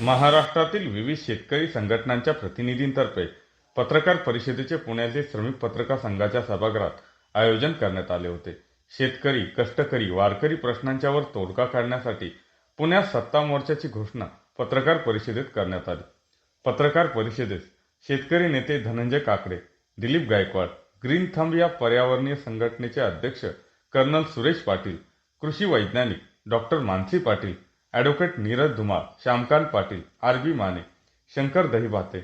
महाराष्ट्रातील विविध शेतकरी संघटनांच्या प्रतिनिधींतर्फे पत्रकार परिषदेचे पुण्याचे श्रमिक पत्रकार संघाच्या सभागृहात आयोजन करण्यात आले होते. शेतकरी कष्टकरी वारकरी प्रश्नांच्यावर तोडगा काढण्यासाठी पुण्यात सत्ता मोर्चाची घोषणा पत्रकार परिषदेत करण्यात आली. पत्रकार परिषदेत शेतकरी नेते धनंजय काकडे दिलीप गायकवाड ग्रीन थंब या पर्यावरणीय संघटनेचे अध्यक्ष कर्नल सुरेश पाटील कृषी वैज्ञानिक doctor Mansi Patil advocate Neeraj Dhumal Shyamkant Patil R B Mane Shankar Dahibhate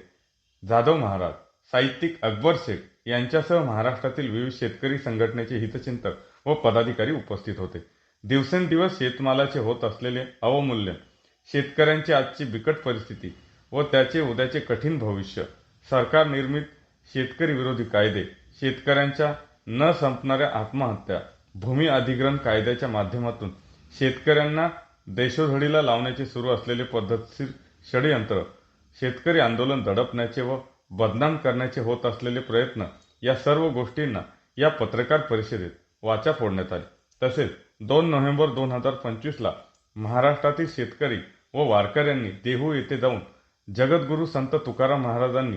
Jadhav Maharaj साहित्यिक अकबर शेख यांच्यासह महाराष्ट्रातील विविध शेतकरी संघटनेचे हितचिंतक व पदाधिकारी उपस्थित होते. दिवसेंदिवस शेतमालाचे होत असलेले अवमूल्यन शेतकऱ्यांची आजची बिकट परिस्थिती व त्याचे उद्याचे कठीण भविष्य सरकार निर्मित शेतकरी विरोधी कायदे शेतकऱ्यांच्या न संपणाऱ्या आत्महत्या भूमी अधिग्रहण कायद्याच्या माध्यमातून शेतकऱ्यांना देशोधडीला लावण्याचे सुरू असलेले पद्धतशीर षडयंत्र शेतकरी आंदोलन दडपण्याचे व बदनाम करण्याचे होत असलेले प्रयत्न या सर्व गोष्टींना या पत्रकार परिषदेत वाचा फोडण्यात आली. तसेच दोन नोव्हेंबर दोन हजार पंचवीसला महाराष्ट्रातील शेतकरी व वारकऱ्यांनी देहू येथे जाऊन जगद्गुरू संत तुकाराम महाराजांनी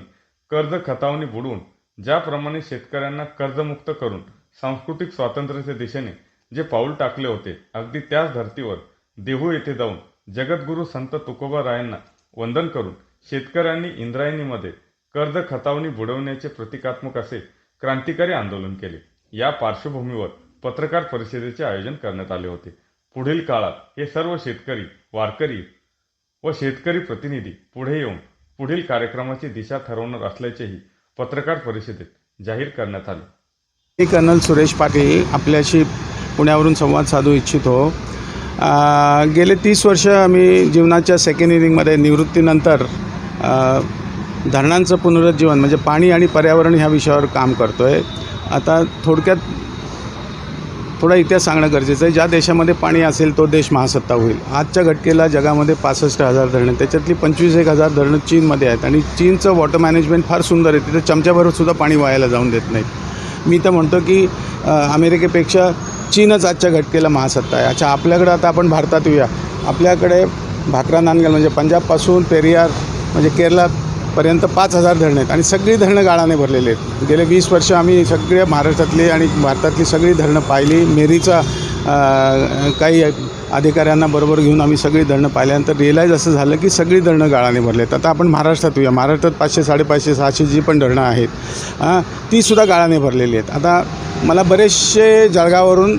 कर्ज खतावणी बुडवून ज्याप्रमाणे शेतकऱ्यांना कर्जमुक्त करून सांस्कृतिक स्वातंत्र्याच्या दिशेने जे पाऊल टाकले होते अगदी त्याच धर्तीवर देहू येथे जाऊन जगद्गुरू संत तुकोबा रायांना वंदन करून शेतकऱ्यांनी इंद्रायणीमध्ये कर्ज खतावणी बुडवण्याचे प्रतिकात्मक असे क्रांतिकारी आंदोलन केले. या पार्श्वभूमीवर पत्रकार परिषदेचे आयोजन करण्यात आले होते. पुढील काळात हे सर्व शेतकरी वारकरी व शेतकरी प्रतिनिधी पुढे येऊन पुढील कार्यक्रमाची दिशा ठरवणार असल्याचेही पत्रकार परिषदेत जाहीर करण्यात आले. मी कर्नल सुरेश पाटील आपल्याशी पुण्यावरून संवाद साधू इच्छितो. गेले तीस वर्ष आम्ही जीवनाच्या सेकंड इनिंगमध्ये निवृत्तीनंतर धरणांचं पुनरुज्जीवन म्हणजे पाणी आणि पर्यावरण ह्या विषयावर काम करतो आहे आता थोडक्यात थोडा इतिहास सांगणं गरजेचं आहे. ज्या देशामध्ये पाणी असेल तो देश महासत्ता होईल. आजच्या घटकेला जगामध्ये पासष्ट हजार धरणं त्याच्यातली पंचवीस एक हजार धरणं चीनमध्ये आहेत. आणि चीनचं वॉटर मॅनेजमेंट फार सुंदर आहे. तिथं चमच्याभरसुद्धा पाणी वायाला जाऊन देत नाहीत. मी तर म्हणतो की अमेरिकेपेक्षा चीनच आजच्या घटकेला महासत्ता आहे. अच्छा आपल्याकडं आता आपण भारतात येऊया. आपल्याकडे भाकरा नांदगाल म्हणजे पंजाबपासून पेरियार म्हणजे केरळापर्यंत पाच हजार धरणं आहेत आणि सगळी धरणं गाळाने भरलेली आहेत. गेले वीस वर्ष आम्ही सगळ्या महाराष्ट्रातली आणि भारतातली सगळी धरणं पाहिली. मेरीचा काही अधिकाऱ्यांना बरोबर घेऊन आम्ही सगळी धरणं पाहिल्यानंतर रिअलाईज असं झालं की सगळी धरणं गाळाने भरले आहेत. आता आपण महाराष्ट्रात येऊया. महाराष्ट्रात पाचशे साडेपाचशे सहाशे जी पण धरणं आहेत हां तीसुद्धा गाळाने भरलेली आहेत. आता मला बरेचसे जळगाववरून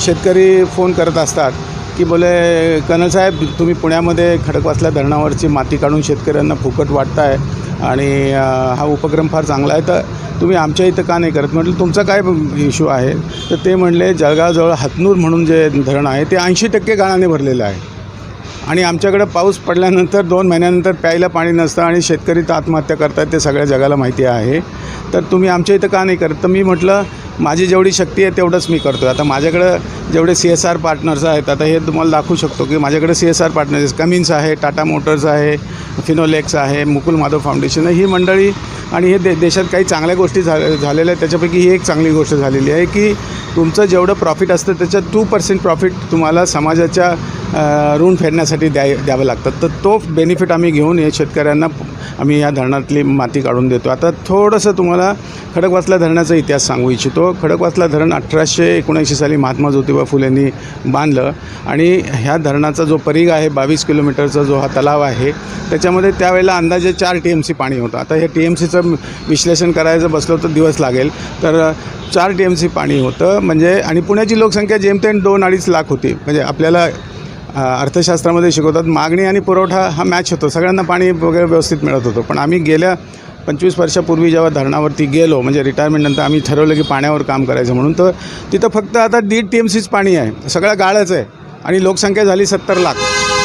शेतकरी फोन करत असतात की बोले कनल साहेब तुम्ही पुण्यामध्ये खडकवासल्या धरणावरची माती काढून शेतकऱ्यांना फुकट वाटताय. आणि हा उपक्रम फार चांगला आहे. तर तुम्ही आमच्या इथं का नाही करत? म्हटलं तुमचा काय इश्यू आहे? तर ते म्हणले जळगावजवळ हतनूर म्हणून जे धरण आहे ते ऐंशी टक्के गाळाने भरलेलं आहे. आणि आमच्याकडं पाऊस पडल्यानंतर दोन महिन्यानंतर प्यायला पाणी नसतं आणि शेतकरी तर आत्महत्या करतात ते सगळ्या जगाला माहिती आहे. तर तुम्ही आमच्या इथं का नाही करत? तर मी म्हटलं माझी जेवढी शक्ती आहे तेवढंच मी करतो आहे आता माझ्याकडं जेवढे सी एस आर पार्टनर्स आहेत आता हे तुम्हाला दाखवू शकतो की माझ्याकडे C S R partners Cummins आहे टाटा मोटर्स आहे फिनोलेक्स आहे मुकुल माधव फाउंडेशन आहे. ही मंडळी आणि हे दे देशात काही चांगल्या गोष्टी झा झालेल्या आहेत. त्याच्यापैकी ही एक चांगली गोष्ट झालेली आहे की तुमचं जेवढं प्रॉफिट असतं त्याच्यात टू पर्सेंट प्रॉफिट तुम्हाला समाजाच्या ऋण फेडण्यासाठी द्याय द्यावं लागतं. तर तो बेनिफिट आम्ही घेऊन हे शेतकऱ्यांना आम्ही या धरणातली माती काढून देतो. आता थोडंसं तुम्हाला खडकवासला धरणाचा इतिहास सांगू इच्छितो. खडकवासला धरण अठराशे एकोणऐंशी साली महात्मा ज्योतिबा फुलेंनी बांधलं. आणि ह्या धरणाचा जो परिघ आहे बावीस किलोमीटरचा जो हा तलाव आहे त्याच्यामध्ये त्यावेळेला अंदाजे चार टी एम सी पाणी होतं. आता हे टी एम सीचं विश्लेषण करायचं बसलो तर दिवस लागेल. तर चार टी एम सी पाणी होतं. म्हणजे आणि पुण्याची लोकसंख्या जेमतेम दोन अडीच लाख होती. म्हणजे आपल्याला अर्थशास्त्रामध्ये शिकवतात मागणी आणि पुरवठा हा मॅच होतो. सगळ्यांना पाणी वगैरे व्यवस्थित मिळत होतं. पण आम्ही गेल्या पंचवीस वर्षापूर्वी जेव्हा धरणावरती गेलो म्हणजे रिटायरमेंटनंतर आम्ही ठरवलं की पाण्यावर काम करायचं म्हणून तर तिथं फक्त आता दीड टी एम सीच पाणी आहे. सगळं गाळच आहे आणि लोकसंख्या झाली सत्तर लाख.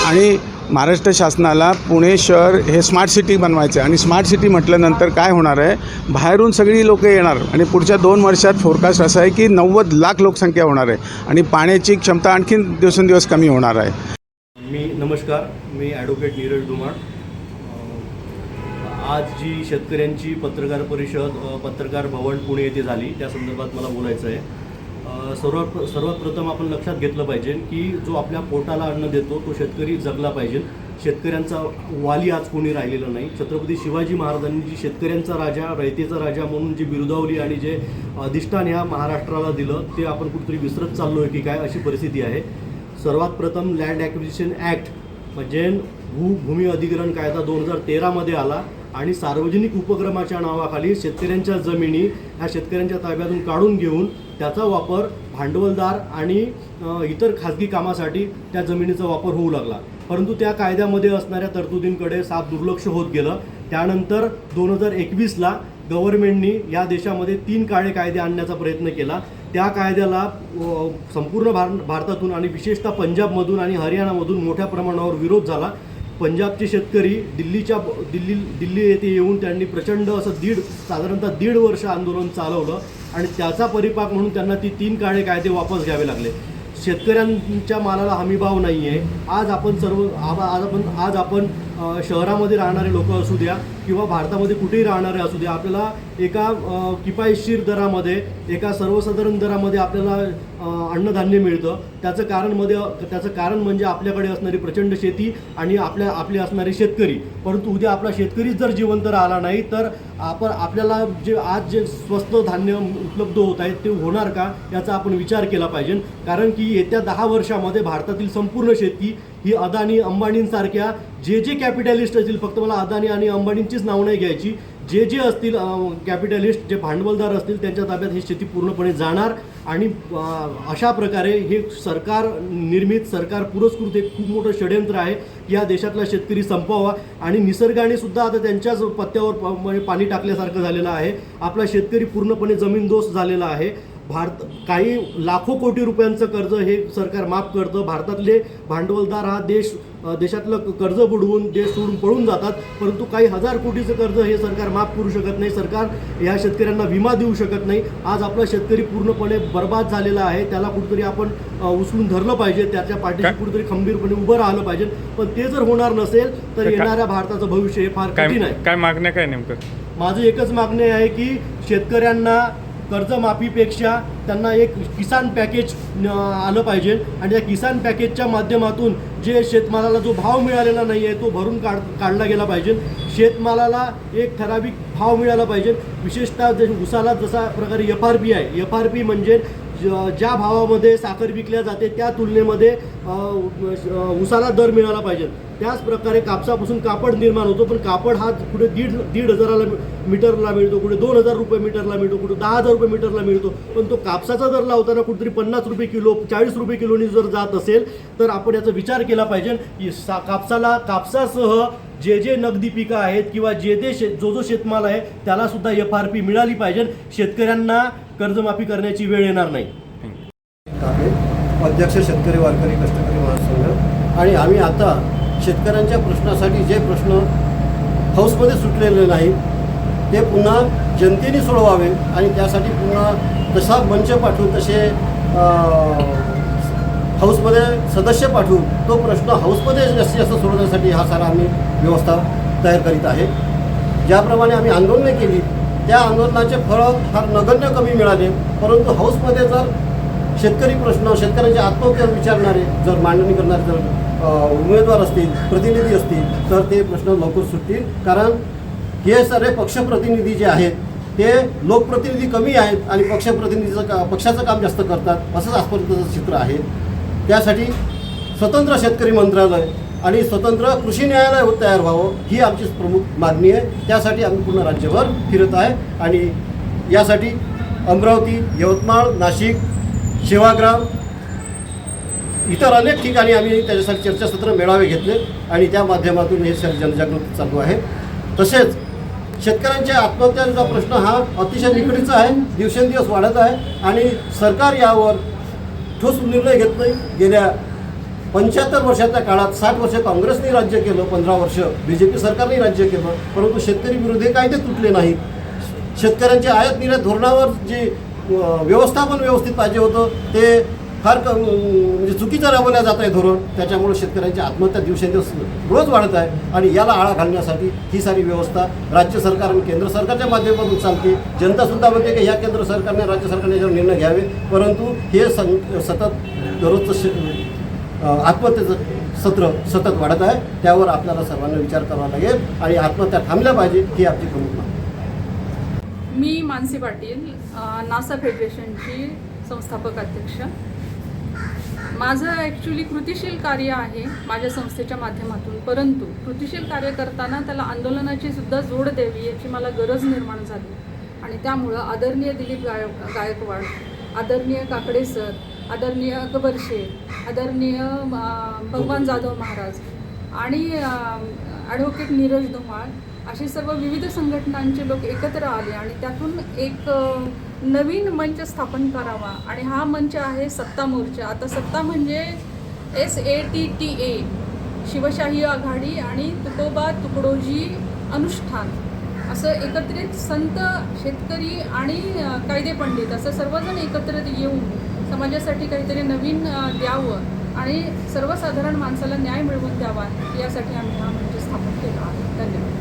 आणि महाराष्ट्र शासनाला पुणे शहर हे स्मार्ट सिटी बनवायचं आहे. आणि स्मार्ट सिटी म्हटल्यानंतर काय होणार आहे? बाहेरून सगळी लोकं येणार. आणि पुढच्या दोन वर्षात फोरकास्ट असं आहे की नव्वद लाख लोकसंख्या होणार आहे. आणि पाण्याची क्षमता आणखीन दिवसेंदिवस कमी होणार आहे. मी नमस्कार मी ॲडव्होकेट नीरज धुमाळ आज जी शेतकऱ्यांची पत्रकार परिषद पत्रकार भवन पुणे येथे झाली त्या संदर्भात मला बोलायचं आहे. अ, सर्वात सर्वात प्रथम आपण लक्षात घेतलं पाहिजे की जो आपल्या पोटाला अन्न देतो तो शेतकरी जगला पाहिजे. शेतकऱ्यांचा वाली आज कोणी राहिलेला नाही. छत्रपती शिवाजी महाराजांनी जी शेतकऱ्यांचा राजा रयतेचा राजा म्हणून जी बिरुदावली आणि जे अधिष्ठान ह्या महाराष्ट्राला दिलं ते आपण कुठेतरी विसरत चाललो आहे की काय अशी परिस्थिती आहे. सर्वात प्रथम लँड ॲक्विजिशन ॲक्ट म्हणजे भू भूमी अधिग्रहण कायदा दोन हजार तेरामध्ये आला. आणि सार्वजनिक उपक्रमाच्या नावाखाली शेतकऱ्यांच्या जमिनी ह्या शेतकऱ्यांच्या ताब्यातून काढून घेऊन त्याचा वापर भांडवलदार आणि इतर खाजगी कामासाठी त्या जमिनीचा वापर होऊ लागला. परंतु त्या कायद्यामध्ये असणाऱ्या तरतुदींकडे साफ दुर्लक्ष होत गेलं. त्यानंतर दोन हजार एकवीसला गव्हर्नमेंटनी या देशामध्ये तीन काळे कायदे आणण्याचा प्रयत्न केला. त्या कायद्याला संपूर्ण भार भारतातून आणि विशेषतः पंजाबमधून आणि हरियाणामधून मोठ्या प्रमाणावर विरोध झाला. पंजाबचे शेतकरी दिल्लीच्या दिल्ली दिल्ली येथे येऊन त्यांनी प्रचंड असं दीड साधारणतः दीड वर्ष आंदोलन चालवलं आणि त्याचा परिपाक म्हणून त्यांना ती तीन काळे कायदे वापस घ्यावे लागले. शेतकऱ्यांच्या मालाला हमीभाव नाही आहे आज आपण सर्व आज आपण आज आपण शहरामध्ये राहणारे लोक असू द्या किंवा भारतामध्ये कुठेही राहणारे असू द्या आपल्याला एका किफायतशीर दरामध्ये एका सर्वसाधारण दरामध्ये आपल्याला अन्नधान्य मिळतं. त्याचं कारणमध्ये त्याचं कारण म्हणजे आपल्याकडे असणारी प्रचंड शेती आणि आपल्या आपले असणारे शेतकरी. परंतु उद्या आपला शेतकरीच जर जिवंत राहिला नाही तर आपण आपल्याला जे आज जे स्वस्त धान्य उपलब्ध होत आहेत ते होणार का? याचा आपण विचार केला पाहिजे. कारण की येत्या दहा वर्षामध्ये भारतातील संपूर्ण शेती ही अदानी अंबानींसारख्या जे जे कॅपिटलिस्ट असतील फक्त मला अदानी आणि अंबानींचीच नाव नाही घ्यायची जे जे असतील कॅपिटलिस्ट जे भांडवलदार असतील त्यांच्या ताब्यात ही शेती पूर्णपणे जाणार आणि अशा प्रकारे हे सरकार निर्मित सरकार पुरस्कृत एक खूप मोठं षडयंत्र आहे. या देशातला शेतकरी संपवावा आणि निसर्गाने सुद्धा आता त्यांच्याच पत्त्यावर प- म्हणजे पाणी टाकल्यासारखं झालेलं आहे. आपला शेतकरी पूर्णपणे जमीनदोस्त झालेला आहे. भारत काही लाखो कोटी रुपयांचं कर्ज हे सरकार माफ करतं. भारतातले भांडवलदार हा देश देशातलं कर्ज बुडवून देश सोडून पळून जातात. परंतु काही हजार कोटीचं कर्ज हे सरकार माफ करू शकत नाही. सरकार या शेतकऱ्यांना विमा देऊ शकत नाही. आज आपला शेतकरी पूर्णपणे बर्बाद झालेला आहे. त्याला कुठेतरी आपण उचलून धरलं पाहिजे. त्याच्या पाठीशी? कुठेतरी खंबीरपणे उभं राहिलं पाहिजे. पण ते जर होणार नसेल तर येणाऱ्या भारताचं भविष्य हे फार कठीण आहे. काय मागण्या काय नेमकं? माझं एकच मागणे आहे की शेतकऱ्यांना कर्जमाफीपेक्षा त्यांना एक किसान पॅकेज आलं पाहिजे. आणि त्या किसान पॅकेजच्या माध्यमातून जे शेतमालाला जो भाव मिळालेला नाही आहे तो भरून काढ काढला गेला पाहिजे. शेतमालाला एक ठराविक भाव मिळाला पाहिजे. विशेषतः जे उसाला जसा प्रकारे एफ आर पी आहे. एफ आर पी म्हणजे ज्या भावामध्ये साखर विकल्या जाते त्या तुलनेमध्ये उसाला दर मिळाला पाहिजे. त्याच प्रकारे कापसापासून कापड निर्माण होतो पण कापड हा कुठे दीड दीड हजाराला मीटरला मिळतो कुठे दोन हजार रुपये मीटरला मिळतो कुठे दहा हजार रुपये मीटरला मिळतो. पण तो कापसाचा दर लावताना कुठेतरी पन्नास रुपये किलो चाळीस रुपये किलोनी जर जात असेल तर आपण याचा विचार केला पाहिजे की सा कापसाला कापसासह जे जे नगदी पिकं आहेत किंवा जे जे शेत जो जो शेतमाल आहे त्याला सुद्धा एफ आर पी मिळाली पाहिजे. शेतकऱ्यांना कर्जमाफी करण्याची वेळ येणार नाही. अध्यक्ष शेतकरी वारकरी कष्टकरी महासंघ. आणि आम्ही आता शेतकऱ्यांच्या प्रश्नासाठी जे प्रश्न हाऊसमध्ये सुटलेले नाही ते पुन्हा जनतेने सोडवावे आणि त्यासाठी पुन्हा तसा मंच पाठवून तसे हाऊसमध्ये सदस्य पाठवून तो प्रश्न हाऊसमध्ये जास्तीत जास्त सोडवण्यासाठी हा सारा आम्ही व्यवस्था तयार करीत आहे. ज्याप्रमाणे आम्ही आंदोलने केली त्या आंदोलनाचे फळं फार नगण्य कमी मिळाले परंतु हाऊसमध्ये जर शेतकरी प्रश्न शेतकऱ्यांचे आत्महत्या विचारणारे जर मांडणी करणारे जर उमेदवार असतील प्रतिनिधी असतील तर ते प्रश्न लवकर सुटतील. कारण हे सारे पक्षप्रतिनिधी जे आहेत ते लोकप्रतिनिधी कमी आहेत आणि पक्षप्रतिनिधीचं का पक्षाचं काम जास्त करतात असंच आजपर्यंतचं चित्र आहे. त्यासाठी स्वतंत्र शेतकरी मंत्रालय आणि स्वतंत्र कृषी न्यायालय तयार व्हावं ही आमची प्रमुख मागणी आहे. त्यासाठी आम्ही पूर्ण राज्यभर फिरत आहे आणि यासाठी अमरावती यवतमाळ नाशिक सेवाग्राम इतर अनेक ठिकाणी आम्ही त्याच्यासाठी चर्चासत्र मेळावे घेतले आणि त्या माध्यमातून हे सर्व जनजागृती चालू आहे. तसेच शेतकऱ्यांच्या आत्महत्यांचा प्रश्न हा अतिशय निकडीचा आहे दिवसेंदिवस वाढत आहे आणि सरकार यावर ठोस निर्णय घेत नाही. गेल्या पंच्याहत्तर वर्षाच्या काळात साठ वर्ष काँग्रेसने राज्य केलं पंधरा वर्ष बी जे पी सरकारने राज्य केलं परंतु शेतकरी विरोधी कायदे तुटले नाहीत. शेतकऱ्यांच्या आयात निर्यात धोरणावर जे व्यवस्थापन व्यवस्थित पाहिजे होतं ते फार म्हणजे चुकीचं राबवल्या जात आहे धोरण. त्याच्यामुळे शेतकऱ्यांची आत्महत्या दिवसेंदिवस रोज वाढत आहे आणि याला आळा घालण्यासाठी ही सारी व्यवस्था राज्य सरकार आणि केंद्र सरकारच्या माध्यमातून चालते. जनतासुद्धा म्हणते की या केंद्र सरकारने राज्य सरकारने याच्यावर निर्णय घ्यावे. परंतु हे सं सतत दररोजचं शे आत्महत्येचं सत्र सतत वाढत आहे. त्यावर आपल्याला सर्वांना विचार करावा लागेल आणि आत्महत्या थांबल्या पाहिजे ही आपली प्रमुख मागणी मी मानसी पाटील नासा फेडरेशनची संस्थापक अध्यक्ष. माझं ॲक्च्युली कृतिशील कार्य आहे माझ्या संस्थेच्या माध्यमातून परंतु कृतिशील कार्य करताना त्याला आंदोलनाची सुद्धा जोड द्यावी याची मला गरज निर्माण झाली. आणि त्यामुळं आदरणीय दिलीप गाय गायकवाड आदरणीय काकडे सर आदरणीय अकबर शेख आदरणीय भगवान जाधव महाराज आणि ॲडव्होकेट नीरज धुमाळ असे सर्व विविध संघटनांचे लोक एकत्र आले आणि त्यातून एक नवीन मंच स्थापन करावा. आणि हा मंच आहे सत्ता मोर्चा. आता सत्ता म्हणजे S A T T A Shivshahi Aghadi आणि तुकोबा तुकडोजी अनुष्ठान. असं एकत्रित संत शेतकरी आणि कायदे पंडित असं सर्वजण एकत्रित येऊन समाजासाठी काहीतरी नवीन द्यावं आणि सर्वसाधारण माणसाला न्याय मिळवून द्यावा यासाठी आम्ही हा मंच स्थापन केला आहे.